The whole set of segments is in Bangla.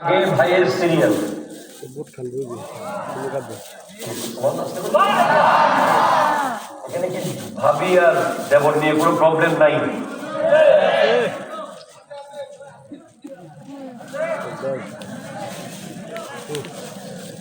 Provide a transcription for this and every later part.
এই ভাইয়ের সিরিয়াল ভাবি আর দেবর নিয়ে কোনো প্রবলেম নাই?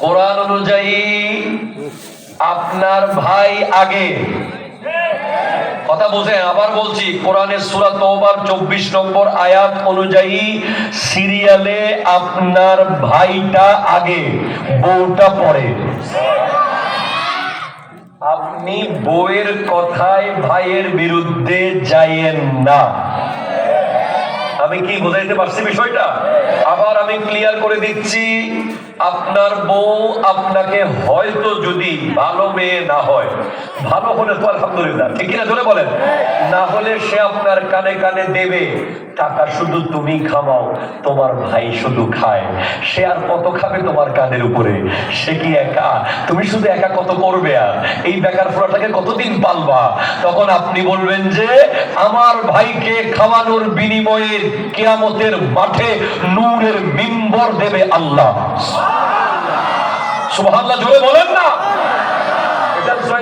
কোরআন অনুযায়ী আপনার ভাই আগে। কথা বোঝেন আবার বলছি, কোরআনের সূরা তওবার 24 নম্বর আয়াত অনুযায়ী সিরিয়ালে আপনার ভাইটা আগে, বউটা পরে। আপনি বউয়ের কথায় ভাইয়ের বিরুদ্ধে যাইয়েন না। আমি কি বোঝাইতে পারছি বিষয়টা? আবার আমি ক্লিয়ার করে দিচ্ছি আপনার বউ আপনাকে হয়তো যদি ভালো মেয়ে না হয়, ভালো হলে তো আলহামদুলিল্লাহ, ঠিক কিনা ধরে বলেন? না হলে সে আপনার কানে কানে দেবে, টাকা শুধু তুমি খামাও, তোমার ভাই শুধু খায়। সে আর কত খাবে তোমার কানের উপরে? সে কি একা? তুমি শুধু একা কত করবে আর? এই বেকার ফোড়াটাকে কতদিন পালবা? তখন আপনি বলবেন যে, আমার ভাইকে খাওয়ানোর বিনিময়ে কেয়ামতের মাঠে নূরের মিম্বর দেবে আল্লাহ। সুবহানাল্লাহ জোরে বলেন না।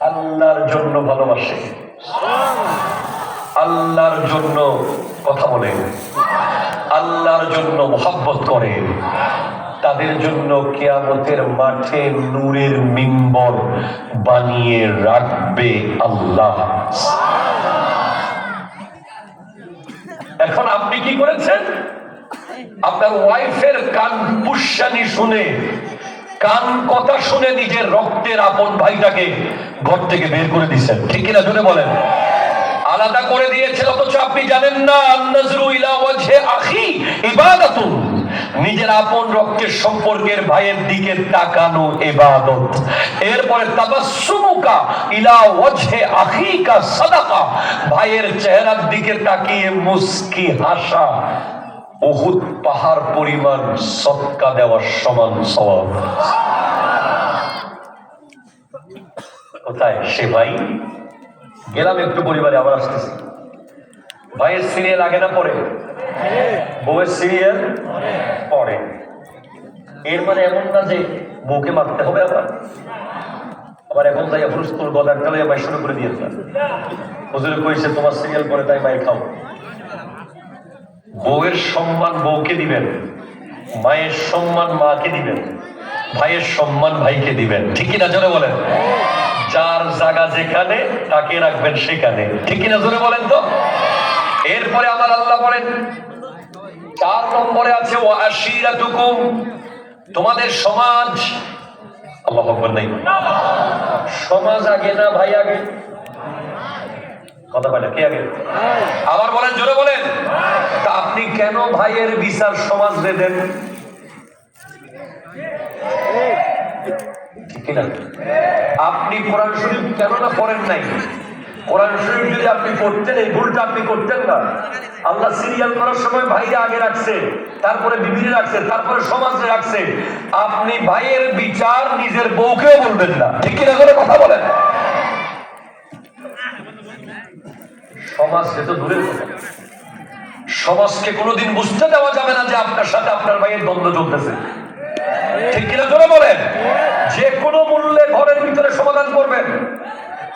আল্লাহর জন্য ভালোবাসে। আল্লাহর জন্য কথা বলে। আল্লাহর জন্য মোহাব্বত করে। তাদের জন্য কেয়ামতের মাঠে নূরের মিম্বর বানিয়ে রাখবে আল্লাহ। এখন আপনি কি করেছেন? আপনার ওয়াইফের কান পুষ্যানি শুনে, কান কথা শুনে নিজের রক্তের আপন ভাইটাকে ঘর থেকে বের করে দিচ্ছেন। ঠিক কিনা শুনে বলেন। আলাদা করে দিয়েছে, অথচ আপনি জানেন না, আন্নাজরু ইলা ওয়াজহে আখি ইবাদাতুন। নিজের আপন রক্তের সম্পর্কের ভাইয়ের দিকে তাকানো ইবাদত। এরপরে তাবাসসুমুকা ইলা ওয়াজহে আখিকা সাদাকা। ভাইয়ের চেহারার দিকে তাকিয়ে মুস্কি হাসা। বহুত পাহাড় পরিমাণ সৎকা দেওয়ার সমান সওয়াব। কোথায়? সে ভাই? গেলাম একটু পরিবারে, আবার আসতেছি। ভাইয়ের সিরিয়াল আগে না পরে? বউয়ের সিরিয়াল পরে। এর মানে এমন না যে বউকে মারতে হবে আবার। আবার এখন যাই ফুরস্তুর গদার কালে ভাই শুরু করে দিয়েছে। হুজুর কইছে, তোমার সিরিয়াল পরে তাই ভাই খাও। বউয়ের সম্মান বউকে দিবেন, মায়ের সম্মান মাকে দিবেন, ভাইয়ের সম্মান ভাইকে দিবেন। ঠিক কিনা জোরে বলেন? যার জায়গা যেখানে তাকে রাখবেন সেখানে। ঠিক কিনা জোরে বলেন তো? এরপরে আমার আল্লাহ বলেন, চার নম্বরে আছে ও আশিরাতুকুম, তোমাদের সমাজ। আল্লাহ আকবার, নাই। সমাজ আগে না ভাই আগে? কথা বলে কে আগে? আবার বলেন, জোরে বলেন। তা আপনি কেন ভাইয়ের বিচার সমাজ দেন? আপনি কোরআন শরীফ কেন না পড়েন নাই? কোরআন শরীফ যদি আপনি পড়তেন, এই ভুলটা আপনি করতেন না। আল্লাহ সিরিয়াল করার সময় ভাইরা আগে রাখছে, তারপরে বিবিরে রাখছে, তারপরে সমাজে রাখছে। আপনি ভাইয়ের বিচার নিজের বউকেও বলবেন না। ঠিক কিনা করে কথা বলেন? সমাজ সে তো দূরে সমাজকে কোনোদিন বুঝতে দেওয়া যাবে না যে আপনার সাথে আপনার ভাইয়ের দ্বন্দ্ব চলতেছে। যে কোনো মূল্যে ঘরের ভিতরে সমাধান করবেন।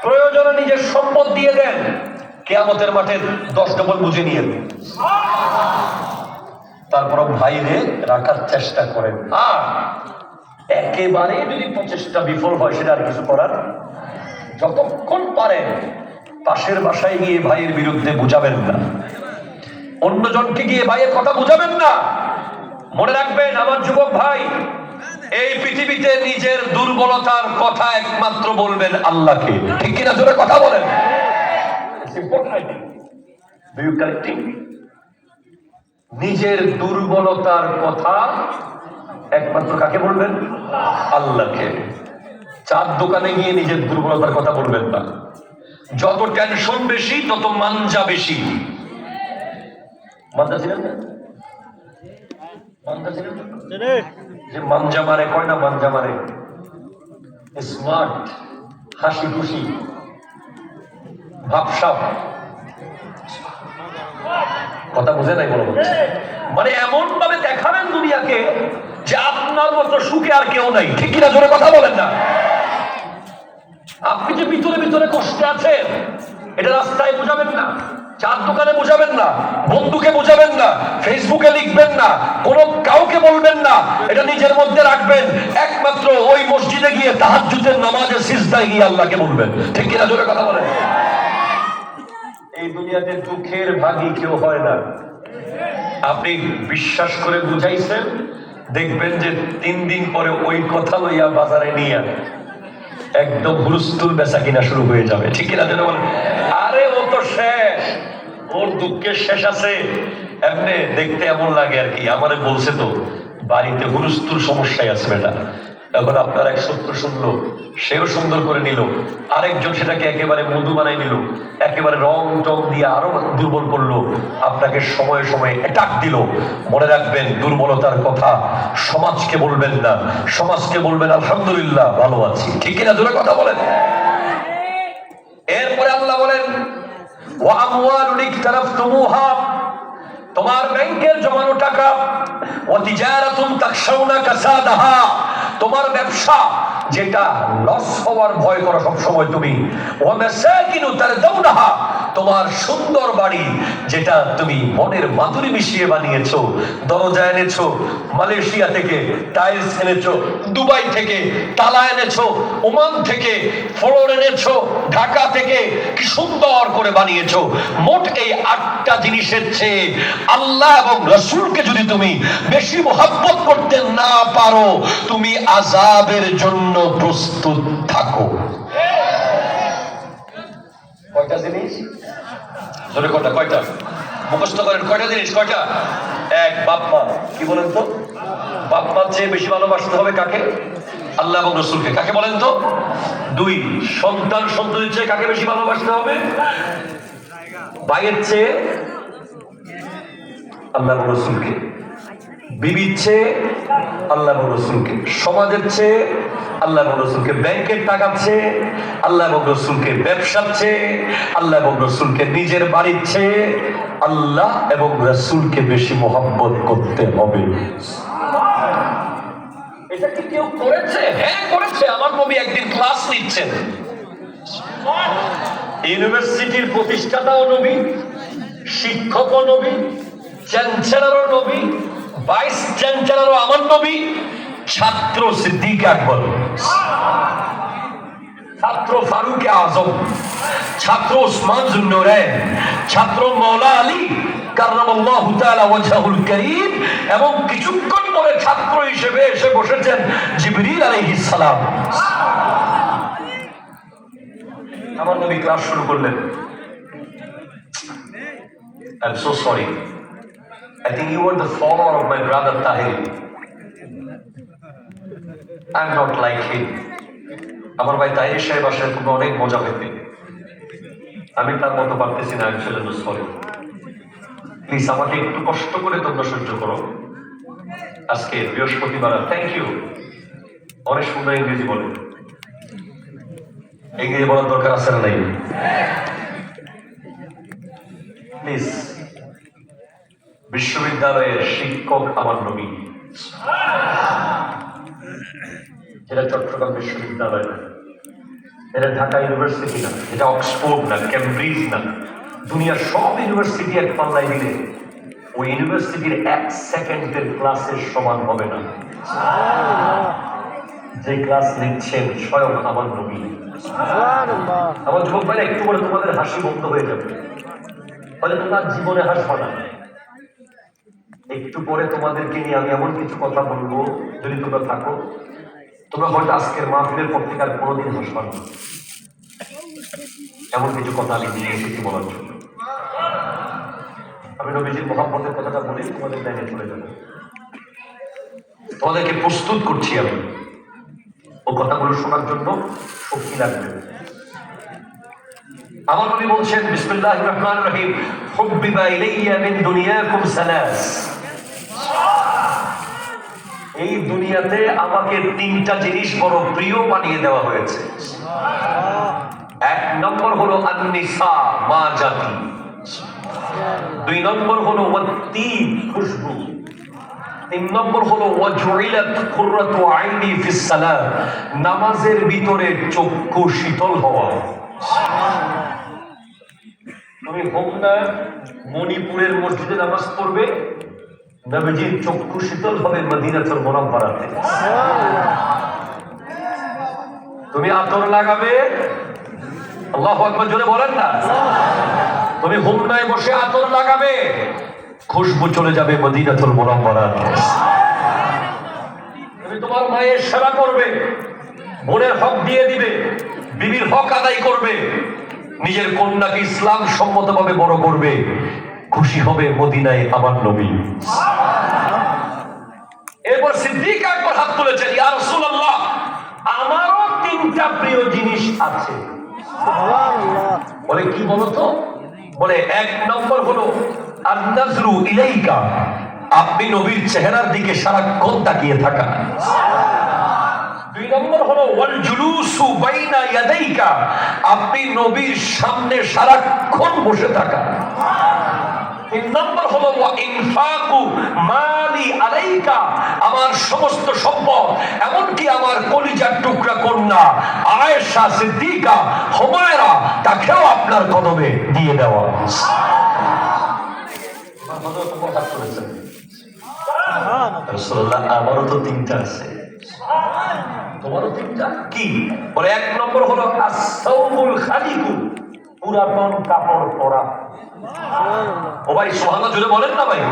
প্রয়োজনে নিজের সম্পদ দিয়ে দেন। কেয়ামতের মাঠে দশ ডবল বুঝে নিয়ে তারপর ভাইরে রাখার চেষ্টা করেন। আর একেবারে যদি প্রচেষ্টা বিফল হয়, সেটা আর কিছু করার যতক্ষণ পারেন পাশের বাসায় গিয়ে ভাইয়ের বিরুদ্ধে বুঝাবেন না। অন্যজনকে গিয়ে ভাইয়ের কথা বুঝাবেন না। মনে রাখবেন আমার যুবক ভাই, এই পৃথিবীতে নিজের দুর্বলতার কথা একমাত্র বলবেন আল্লাহকে। ঠিক কিনা জোরে কথা বলেন? নিজের দুর্বলতার কথা একমাত্র কাকে বলবেন? আল্লাহকে। চার দোকানে গিয়ে নিজের দুর্বলতার কথা বলবেন না। যত টেনশন বেশি, তত মানজা বেশি। মানজা ছিলেন না? যে মানজা মারে মানজা মারে স্মার্ট হাসি খুশি ভাবসাব। কথা বুঝে নাই বলো মানে এমন ভাবে দেখাবেন দুনিয়াকে যে আপনার মতো সুখে আর কেউ নাই। ঠিক কিনা জোরে কথা বলেন না? আপনি যে ভিতরে ভিতরে কষ্টে আছেন, এটা রাস্তায় বোঝাবেন না। চার দোকানে বোঝাবেন না, বন্ধুকে বোঝাবেন না, ফেসবুকে লিখবেন না, কোন কাউকে বলবেন না, এটা নিজের মধ্যে রাখবেন। একমাত্র ওই মসজিদে গিয়ে তাহাজ্জুদের নামাজে সিজদায় গিয়ে আল্লাহকে বলবেন। ঠিক কিনা জোরে কথা বলেন? এই দুনিয়াতে দুঃখের ভাগী কেউ হয় না। আপনি বিশ্বাস করে বুঝাইছেন, দেখবেন যে তিন দিন পরে ওই কথা লইয়া বাজারে নিয়ে একদম হুলস্থুল বেচা কিনা শুরু হয়ে যাবে। ঠিক কিনা যেন বলেন আরে, ও তো শেষ। ওর দুঃখের শেষ আছে। এমনি দেখতে এমন লাগে আর কি। আমারে বলছে তো, বাড়িতে হুরুস্তুর সমস্যায় আছে বেটা। এখন আপনার এক সত্য শুনলো, সেও সুন্দর করে নিল। আরেকজন সেটাকে একেবারে মধু বানাই নিল, একেবারে রং টং দিয়ে আরও দুর্বল করল, আপনাকে সময়ে সময়ে অ্যাটাক দিল। মনে রাখবেন, দুর্বলতার কথা সমাজকে বলবেন না। সমাজকে বলবেন, আলহামদুলিল্লাহ, ভালো আছি। ঠিক কিনা? জোরে কথা বলেন। এরপরে আল্লাহ বলেন তোমার ব্যাংকের জমানো টাকা ও তাকশাউনা কাসাদাহা। তোমার ব্যবসা যেটা লস হওয়ার ভয় করো সবসময় তুমি। ও তার তারদাউনাহা তোমার সুন্দর বাড়ি যেটা তুমি মনের মাধুরী মিশিয়ে বানিয়েছো দরজা এনেছো, মালয়েশিয়া থেকে টাইলস এনেছো, দুবাই থেকে তালা এনেছো, ওমান থেকে ফ্লোর এনেছো, ঢাকা থেকে কি সুন্দর করে বানিয়েছো। মোট এই আটটা জিনিসের চেয়ে আল্লাহ এবং রসুলকে যদি তুমি বেশি মোহাব্বত করতে না পারো, তুমি আজাবের জন্য প্রস্তুত থাকো। কয়টা জিনিস? জোরে কটা কয়টা? মুখস্থ করেন, কয়টা জিনিস? কয়টা? এক, বাপ, মা। কি বলেন তো? বাপ, মার চেয়ে বেশি ভালোবাসতে হবে কাকে? আল্লাহ এবং রসুলকে। কাকে বলেন তো? দুই, সন্তান সন্তানের চেয়ে কাকে বেশি ভালোবাসতে হবে? ভাইয়ের চেয়ে আল্লাহ এবং রসুলকে। বিবির চেয়ে আল্লাহ রসুলকে, সমাজের চেয়ে আল্লাহ রসুলকে, ব্যাংকের টাকার চেয়ে আল্লাহ রসুলকে, ব্যবসার চেয়ে আল্লাহ রসুলকে, নিজের বাড়ির চেয়ে আল্লাহ এবং রসুলকে বেশি মোহাব্বত করতে হবে। এটা কি কেউ করেছে? হ্যাঁ করেছে। আমার নবী একদিন ক্লাস নিচ্ছেন। ইউনিভার্সিটির প্রতিষ্ঠাতাও নবী, শিক্ষকও নবী, চ্যান্সেলারও নবী ভাইস চ্যান্সেলারও আমার নবী, ছাত্র সিদ্দিক আকবর। ছাত্র ফারুক আজম, ছাত্র ওসমান জুন্নরেন ছাত্র মৌলা আলী এবং কিছুক্ষণ পরে ছাত্র হিসেবে এসে বসেছেন জিবরিল আলাইহিস সালাম। আমার নবী ক্লাস শুরু করলেন। I'm so sorry. I think you were the follower of my brother Tahir. I'm not like him. আমার ভাই তাহির সাহেব আসলে তুমি অনেক মজা পেতে আমি তার মতো পারতেছি না আসলে সরি প্লিজ আমাকে একটু কষ্ট করে তোমরা সহ্য করো। আজকে বৃহস্পতিবার থ্যাংক ইউ অনেক সুন্দর ইংরেজি বলে। ইংরেজি বলার দরকার আছে না নাই? প্লিজ বিশ্ববিদ্যালয়ের শিক্ষক আমার নবী। এটা চট্টগ্রাম বিশ্ববিদ্যালয় না। এটা ঢাকা ইউনিভার্সিটি না। এটা অক্সফোর্ড না ক্যামব্রিজ না। দুনিয়ার সব ইউনিভার্সিটি এক পাল্লায় দিলে, ওই ইউনিভার্সিটির এক সেকেন্ডের ক্লাসের সমান হবে না। যে ক্লাস নিচ্ছেন স্বয়ং আমার নবী। আমার যুবক ভাই একটু করে তোমাদের হাসি বন্ধ হয়ে যাবে। ফলে তোমার জীবনে হাসবো না। একটু পরে তোমাদেরকে নিয়ে আমি এমন কিছু কথা বলব, যদি তোমরা থাকো। তোমরা হয়তো আজকের মাহফিলের আর কোনোদিন হাসবা না। এমন কিছু কথা আমি নিয়ে এসেছি বলার জন্য। আমি নবীজির মোহাম্মতের কথাটা বলে, তোমাদের লাইনে চলে যাব। তোমাদেরকে প্রস্তুত করছি আমি। ও কথাগুলো শোনার জন্য শক্তি লাগবে। আমার নবী বলছেন বিসমিল্লাহ রহমান রহিম, হুব্বিবা ইলাইয়া মিন দুনিয়াকুম সালাস। এই দুনিয়াতে আমাকে তিনটা জিনিস বড় প্রিয় বানিয়ে দেওয়া হয়েছে। এক নম্বর হলো আন্নিসা, মা জাতি। দুই নম্বর হলো ওয়াত্তি, খুশবু। তিন নম্বর হলো ওয়াজুইলাত কুররাতু আইনি ফিস সালাত নামাজের ভিতরে চক্ষু শীতল হওয়া। তুমি হোমনা মণিপুরের মসজিদে নামাজ পড়বে নবীজির চক্ষু শীতল হবে মদিনাতুল মুনাওয়ারাতে তুমি আতর লাগাবে? আল্লাহু আকবার, জোরে বলেন না। তুমি হোমনায় বসে আতর লাগাবে, খুশবু চলে যাবে মদিনাতুল মুনাওয়ারাতে তুমি তোমার মায়ের সেবা করবে, বোনের হক দিয়ে দিবে, বিবির হক আদায় করবে, নিজের কন্যাকে ইসলাম সম্মতভাবে বড় করবে, খুশি হবে মদিনায় আমার নবী। এরপর সিদ্দিক একবার হাত তুলেছেন ইয়া রাসূলুল্লাহ আমারও তিনটা প্রিয় জিনিস আছে। বলে কি বলতো? বলে এক নম্বর হলো আন্নাজরু ইলাইকা আপনি নবীর চেহারার দিকে সারাক্ষণ তাকিয়ে থাকা। দুই নম্বর হলো ওয়াল জুলুসু বাইনা ইয়াদাইকা আপনি নবীর সামনে সারাক্ষণ বসে থাকা। তিন নম্বর হলো ইনফাকু মালি আলাইকা আমার সমস্ত সম্পদ, এমনকি আমার কলিজার টুকরা কন্যা আয়েশা, সিদ্দিকা, হুমায়রা, তাকেও আপনার কদমে দিয়ে দেওয়া আমারও তো তিনটা আছে। তোমারও তিনটা? কি? বলে, এক নম্বর হলো আসাউমুল খালিকু পুরাতন কাপড় পরা। ও ভাই সোহানা জুড়ে বলেন না ভাই।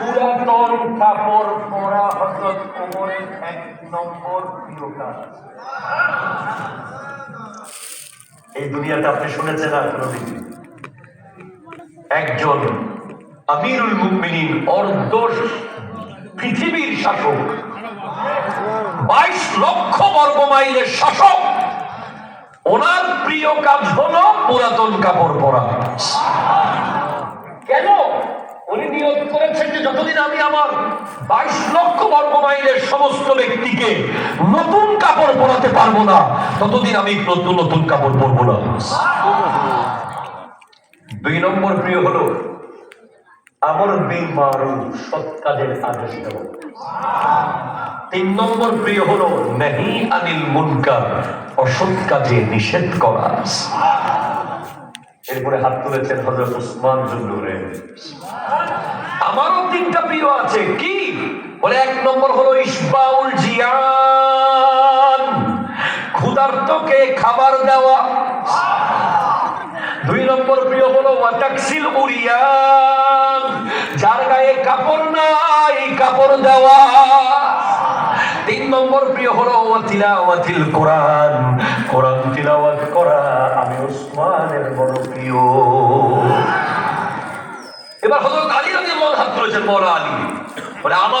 পুরাতন কাপড় পরা হজরত ওমরের এক নম্বর প্রিয় কাজ। এই দুনিয়াতে আপনি শুনেছেন আর কোনোদিন। একজন আমিরুল মুমিনিন অর্ধ পৃথিবীর শাসক, বাইশ লক্ষ বর্গ মাইলের শাসক ওনার প্রিয় কাজ হলো পুরাতন কাপড় পরা। কেন? উনি নিয়োগ করেছেন যে যতদিন আমি আমার বাইশ লক্ষ বর্গ মাইলের সমস্ত ব্যক্তিকে নতুন কাপড় পরাতে পারব না, ততদিন আমি নতুন নতুন কাপড় পরবো না। দুই নম্বর প্রিয় হলো আমার বিল মারুফ সৎ কাজের আদেশ দেওয়া। তিন নম্বর প্রিয় হলো, নাহি আনিল মুনকার অসৎ কাজে নিষেধ করা। এরপরে হাত তুলেছেন হজরত উসমান জুন্নুরে। আমারও তিনটা প্রিয় আছে। কি? বলে, এক নম্বর হলো ইসবাউল জিয়ান। ক্ষুধার্তকে খাবার দেওয়া। দুই নম্বর প্রিয় হলো ওয়াটাকসিল উরিয়ান যার গায়ে কাপড় নাই, কাপড় দেওয়া। নম্বর প্রিয় হলো তিলাওয়াতিল কোরআন। কোরআন তিলাওয়াত করা আমি ওসমানের বড় প্রিয়। এবার হজরত আলী রাদিয়াল্লাহু হাত বলেছেন বড় আলী, বলে, আমার